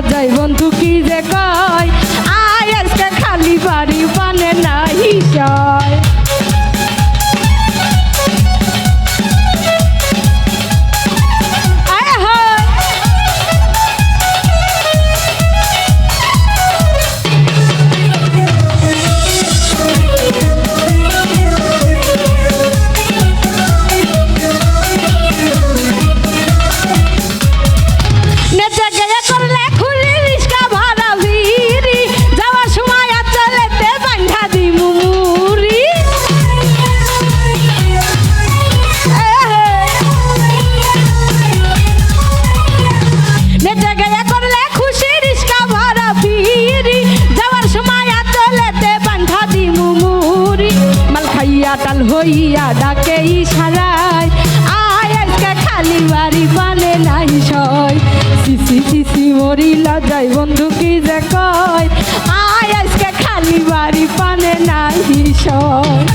Отдай আটাল হইয়া ডাকে ইশারায় আজকে খালি বাড়ি পানে নাই সয়। সিসি সিসি মরিলা যাই, বন্ধু কি যে কয়? আজকে খালি বাড়ি পানে নাই সয়।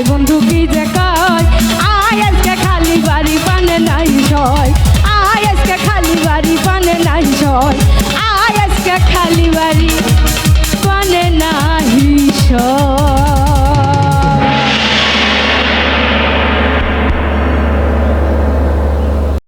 যায় বন্ধু, কি যে কয়? আজকে খালি বাড়ি, পানে নাই সয়। আয় আজকে খালি বাড়ি, পানে নাই সয়।